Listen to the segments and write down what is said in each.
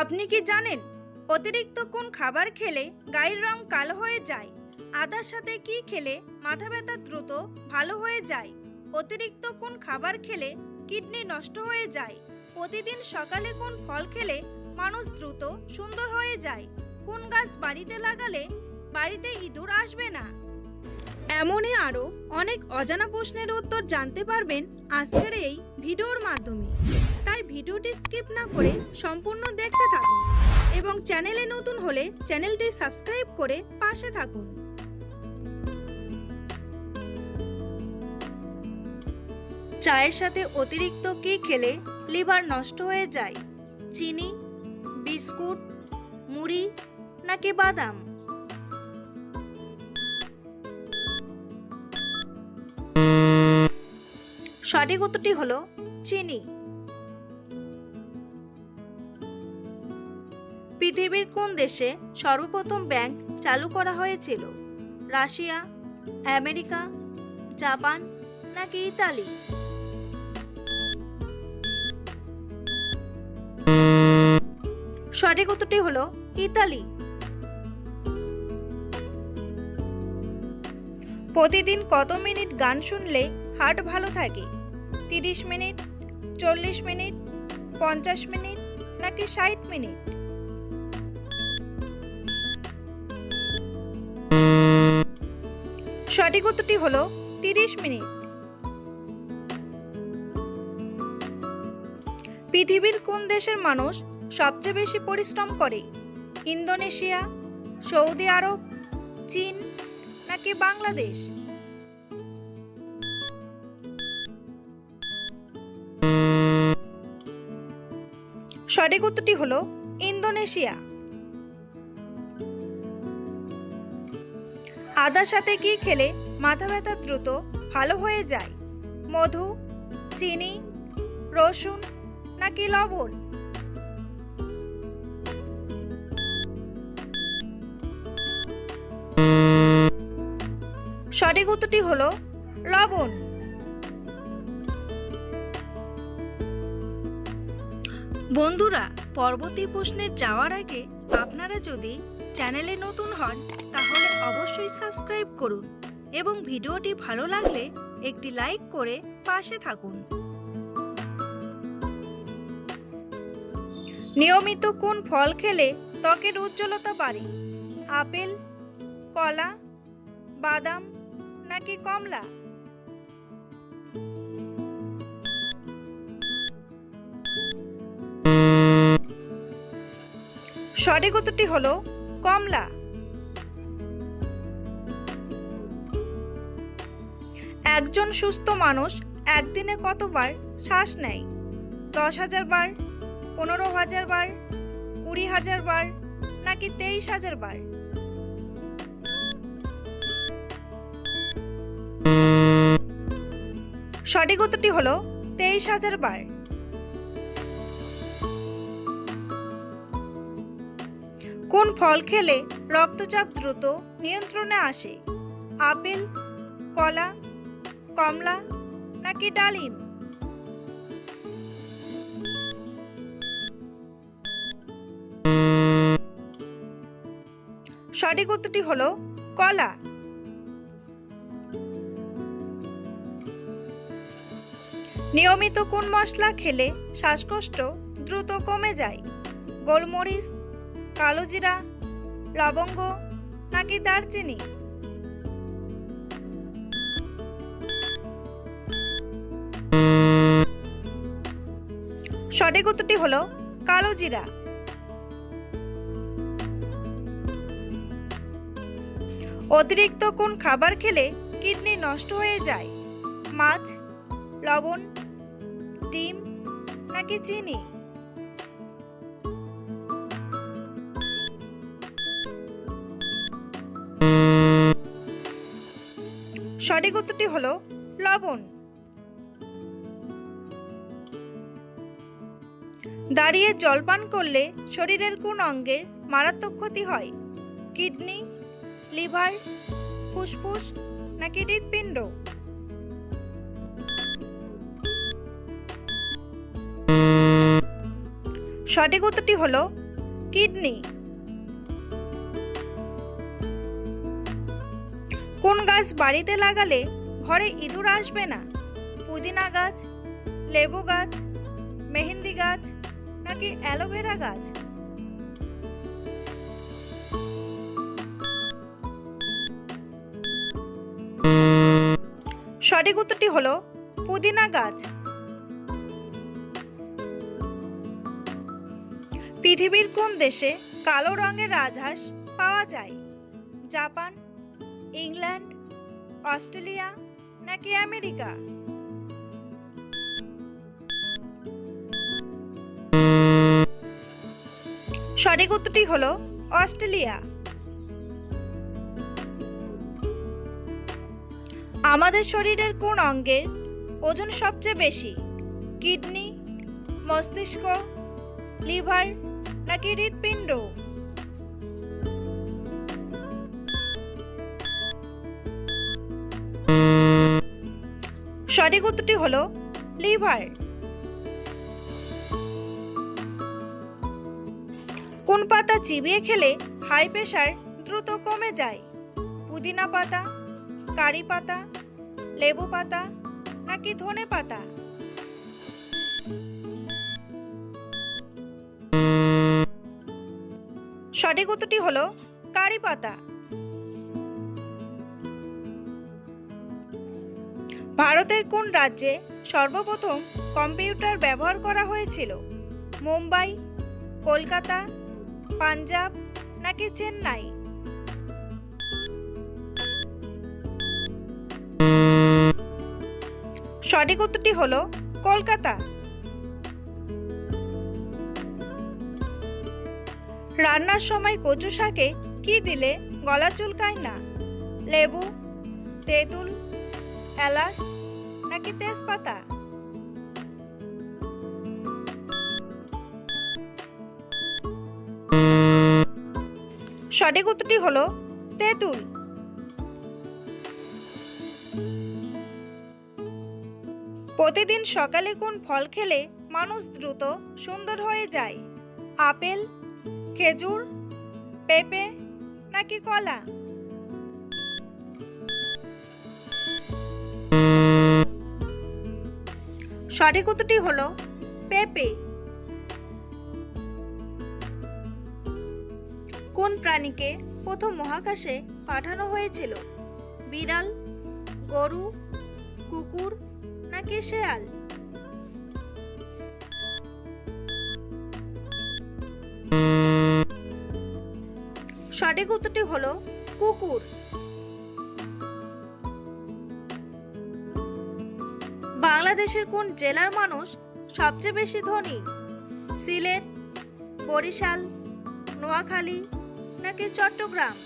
আপনি কি জানেন অতিরিক্ত কোন খাবার খেলে গায়ের রং কালো হয়ে যায়? আদার সাথে কি খেলে মাথা ব্যথা দ্রুত ভালো হয়ে যায়? অতিরিক্ত কোন খাবার খেলে কিডনি নষ্ট হয়ে যায়? প্রতিদিন সকালে কোন ফল খেলে মানুষ দ্রুত সুন্দর হয়ে যায়? কোন গাছ বাড়িতে লাগালে বাড়িতে ইঁদুর আসবে না? এমনই আরও অনেক অজানা প্রশ্নের উত্তর জানতে পারবেন আজকের এই ভিডিওর মাধ্যমে। ভিডিওটি স্কিপ না করে সম্পূর্ণ দেখতে থাকুন এবং চ্যানেলে নতুন হলে চ্যানেলটি সাবস্ক্রাইব করে পাশে থাকুন। চায়ের সাথে অতিরিক্ত কি খেলে লিভার নষ্ট হয়ে যায়? চিনি, বিস্কুট, মুড়ি নাকি বাদাম? সঠিক উত্তরটি হলো চিনি। পৃথিবীর কোন দেশে সর্বপ্রথম ব্যাংক চালু করা হয়েছিল? রাশিয়া, আমেরিকা, জাপান নাকি ইতালি? সঠিক উত্তরটি হলো ইতালি। প্রতিদিন কত মিনিট গান শুনলে হার্ট ভালো থাকে? তিরিশ মিনিট, চল্লিশ মিনিট, পঞ্চাশ মিনিট নাকি ষাট মিনিট? সঠিক উত্তরটি হলো তিরিশ মিনিট। পৃথিবীর কোন দেশের মানুষ সবচেয়ে বেশি পরিশ্রম করে? ইন্দোনেশিয়া, সৌদি আরব, চীন নাকি বাংলাদেশ? সঠিক উত্তরটি হলো ইন্দোনেশিয়া। আদার সাথে কি খেলে মাথা ব্যথা দ্রুত ভালো হয়ে যায়? মধু, চিনি, রসুন নাকি লবণ? সঠিক উত্তরটি হলো লবণ। বন্ধুরা, পরবর্তী প্রশ্নের যাওয়ার আগে আপনারা যদি চ্যানেলে নতুন হন তাহলে অবশ্যই সাবস্ক্রাইব করুন এবং ভিডিওটি ভালো লাগলে একটি লাইক করে পাশে থাকুন। নিয়মিত কোন ফল খেলে ত্বকের উজ্জ্বলতা বাড়ে? আপেল, কলা, বাদাম নাকি কমলা? সঠিক উত্তরটি হলো কমলা। একজন সুস্থ মানুষ একদিনে কতবার শ্বাস নেয়? দশ হাজার বার, পনেরো হাজার বার, কুড়ি হাজার বার, নাকি তেইশ হাজার বার? সঠিক উত্তরটি হলো তেইশ হাজার বার। কোন ফল খেলে রক্তচাপ দ্রুত নিয়ন্ত্রণে আসে? আপেল, কলা কমলা নাকি ডালিম? সঠিক উত্তরটি হলো কলা। নিয়মিত কোন মশলা খেলে শ্বাসকষ্ট দ্রুত কমে যায়? গোলমরিচ কালো জিরা লবঙ্গ নাকি দারচিনি? সঠিক উত্তরটি হলো কালো জিরা। অতিরিক্ত কোন খাবার খেলে কিডনি নষ্ট হয়ে যায়? মাছ, লবণ, ডিম নাকি চিনি? সঠিক উত্তরটি হলো লবণ। দাঁড়িয়ে জলপান করলে শরীরের কোন অঙ্গের মারাত্মক ক্ষতি হয়? কিডনি, লিভার, ফুসফুস নাকি হৃৎপিণ্ড? সঠিক উত্তরটি হলো কিডনি। কোন গাছ বাড়িতে লাগালে ঘরে ইঁদুর আসবে না? পুদিনা গাছ, লেবু গাছ, মেহেন্দি গাছ নাকি অ্যালোভেরা গাছ। সঠিক উত্তরটি হলো পুদিনা গাছ। পৃথিবীর কোন দেশে কালো রঙের রাজহাঁস পাওয়া যায়? জাপান, ইংল্যান্ড, অস্ট্রেলিয়া নাকি আমেরিকা? সঠিক উত্তরটি হলো অস্ট্রেলিয়া। আমাদের শরীরের কোন অঙ্গের ওজন সবচেয়ে বেশি? কিডনি, মস্তিষ্ক, লিভার নাকি হৃৎপিণ্ড? সঠিক উত্তরটি হলো লিভার। কোন পাতা চিবিয়ে খেলে হাই প্রেশার দ্রুত কমে যায়? পুদিনা পাতা, কারি পাতা, লেবু পাতা নাকি ধনে পাতা? সঠিক উত্তরটি হলো কারি পাতা। ভারতের কোন রাজ্যে সর্বপ্রথম কম্পিউটার ব্যবহার করা হয়েছিল? মুম্বাই, কলকাতা পাঞ্জাব নাকি চেন্নাই? সঠিক উত্তরটি হল কলকাতা। রান্নার সময় কচু শাকে কি দিলে গলা চুলকায় না? লেবু, তেঁতুল, এলাচ নাকি তেজপাতা? সঠিক উত্তরটি হলো তেঁতুল। প্রতিদিন সকালে কোন ফল খেলে মানুষ দ্রুত সুন্দর হয়ে যায়? আপেল, খেজুর, পেঁপে নাকি কলা? সঠিক উত্তরটি হলো পেঁপে। কোন প্রাণীকে প্রথম মহাকাশে পাঠানো হয়েছিল? বিড়াল, গরু, কুকুর নাকি শেয়াল? সঠিক উত্তরটি হলো কুকুর। বাংলাদেশের কোন জেলার মানুষ সবচেয়ে বেশি ধনী? সিলেট, বরিশাল, নোয়াখালী নাকি চট্টগ্রাম?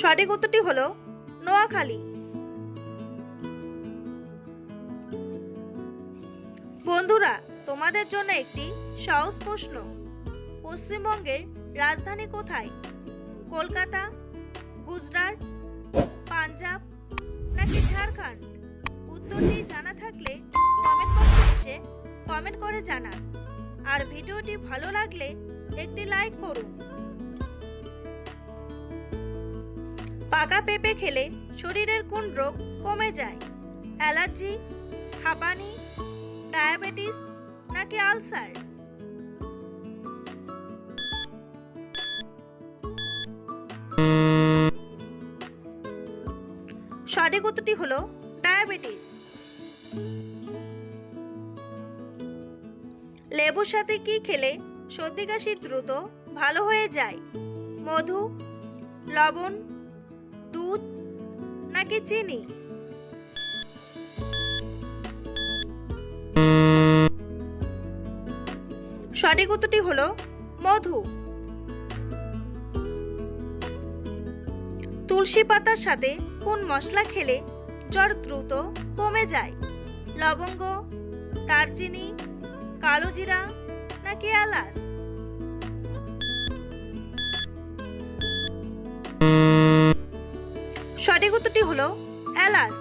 সঠিক উত্তরটি হলো নোয়াখালী। বন্ধুরা, তোমাদের জন্য একটি সহজ প্রশ্ন। পশ্চিমবঙ্গের রাজধানী কোথায়? কলকাতা, গুজরাট, পাঞ্জাব নাকি ঝাড়খণ্ড? উত্তরটি জানা থাকলে কমেন্ট বক্সে এসে কমেন্ট করে জানান। আর ভিডিওটি ভালো লাগলে একটি লাইক করুন। পাকা পেঁপে খেলে শরীরের কোন রোগ কমে যায়? অ্যালার্জি, হাঁপানি, ডায়াবেটিস নাকি আলসার? সঠিক উত্তরটি হলো ডায়াবেটিস। লেবুর সাথে কি খেলে? সর্দি কাশি দ্রুত, ভালো হয়ে যায়। মধু, লবণ, দুধ, নাকি চিনি? সঠিক উত্তরটি হলো মধু। তুলসী পাতার সাথে কোন মশলা খেলে জ্বর দ্রুত কমে যায়? লবঙ্গ, দারচিনি কালো জিরা নাকি এলাচ? সঠিক উত্তরটি হলো এলাচ।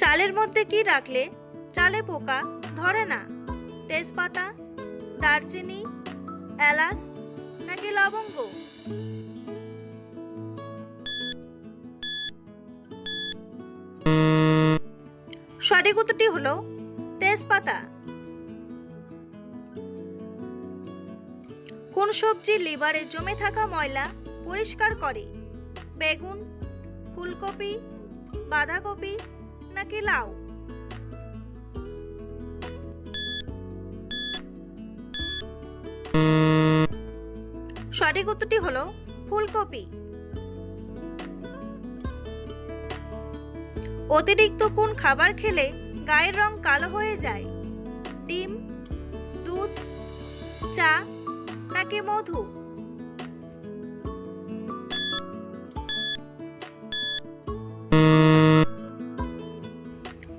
চালের মধ্যে কি রাখলে চালে পোকা ধরে না? তেজপাতা, দারচিনি, এলাচ নাকি লবঙ্গ? সঠিক উত্তরটি হলো তেজপাতা। কোন সবজি লিভারে জমে থাকা ময়লা পরিষ্কার করে? বেগুন, ফুলকপি, বাঁধাকপি নাকি লাউ? সঠিক উত্তরটি হলো ফুলকপি। অতিরিক্ত কোন খাবার খেলে গায়ের রং কালো হয়ে যায়? ডিম, দুধ, চা নাকি মধু?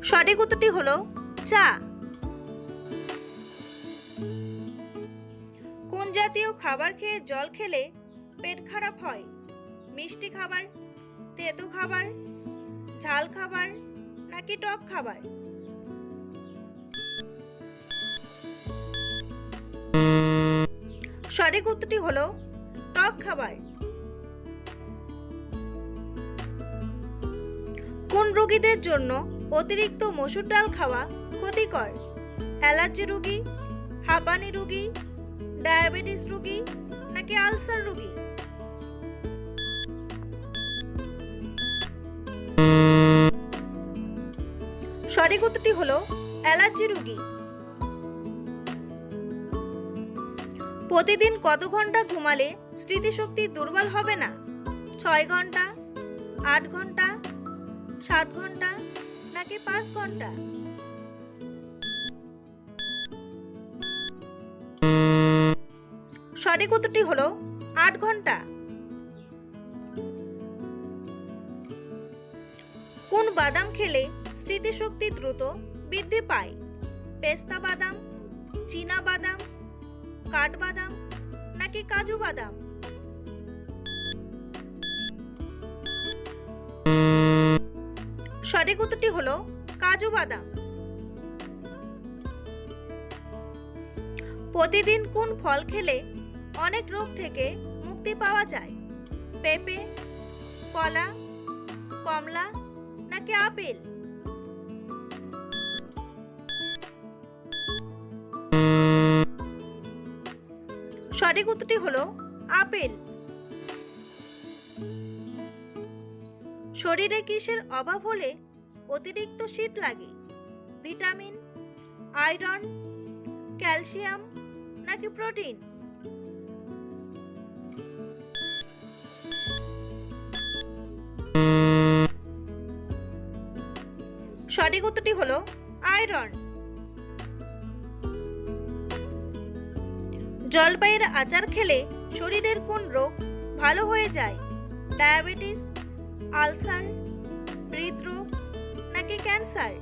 সঠিক উত্তরটি হলো চা। কোন জাতীয় খাবার খেয়ে জল খেলে পেট খারাপ হয়? মিষ্টি খাবার, তেতো খাবার ঝাল খাবার নাকি টক খাবার? সঠিক উত্তরটি হলো টক খাবার। কোন রোগীদের জন্য অতিরিক্ত মসুর ডাল খাওয়া ক্ষতিকর? অ্যালার্জি রোগী, হাঁপানি রোগী, ডায়াবেটিস রোগী নাকি আলসার রোগী? সঠিক উত্তরটি হলো অ্যালার্জি রুগী। প্রতিদিন কত ঘণ্টা ঘুমালে স্মৃতিশক্তি দুর্বল হবে না? ছয় ঘণ্টা, আট ঘণ্টা, সাত ঘণ্টা, নাকি পাঁচ ঘণ্টা? সঠিক উত্তরটি হলো আট ঘণ্টা। কোন বাদাম খেলে স্মৃতিশক্তি দ্রুত বৃদ্ধি পায়। পেস্তা বাদাম, চীনা বাদাম, কাঠবাদাম নাকি কাজু বাদাম? সঠিক উত্তরটি হলো কাজু বাদাম। প্রতিদিন কোন ফল খেলে অনেক রোগ থেকে মুক্তি পাওয়া যায়? পেঁপে, কলা, কমলা নাকি আপেল? সঠিক উত্তরটি হলো আপেল। শরীরে কিসের অভাব হলে অতিরিক্ত শীত লাগে? ভিটামিন, আয়রন, ক্যালসিয়াম নাকি প্রোটিন? সঠিক উত্তরটি হলো আয়রন। জলপাইয়ের আচার খেলে শরীরের কোন রোগ ভালো হয়ে যায়? ডায়াবেটিস, আলসার, হৃদরোগ নাকি ক্যান্সার?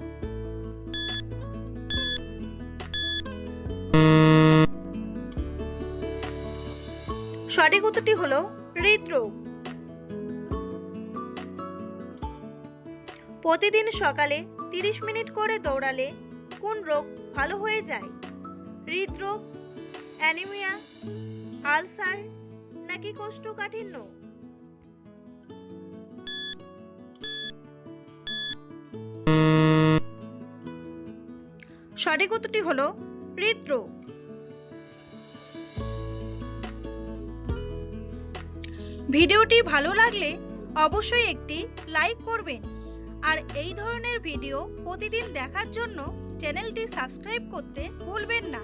সঠিক উত্তরটি হলো হৃদরোগ। প্রতিদিন সকালে তিরিশ মিনিট করে দৌড়ালে কোন রোগ ভালো হয়ে যায়? হৃদরোগ অ্যানিমিয়া, আলসার নাকি কোষ্ঠকাঠিন্য? সঠিক উত্তরটি হলো হৃদরোগ। ভিডিওটি ভালো লাগলে অবশ্যই একটি লাইক করবেন আর এই ধরনের ভিডিও প্রতিদিন দেখার জন্য চ্যানেলটি সাবস্ক্রাইব করতে ভুলবেন না।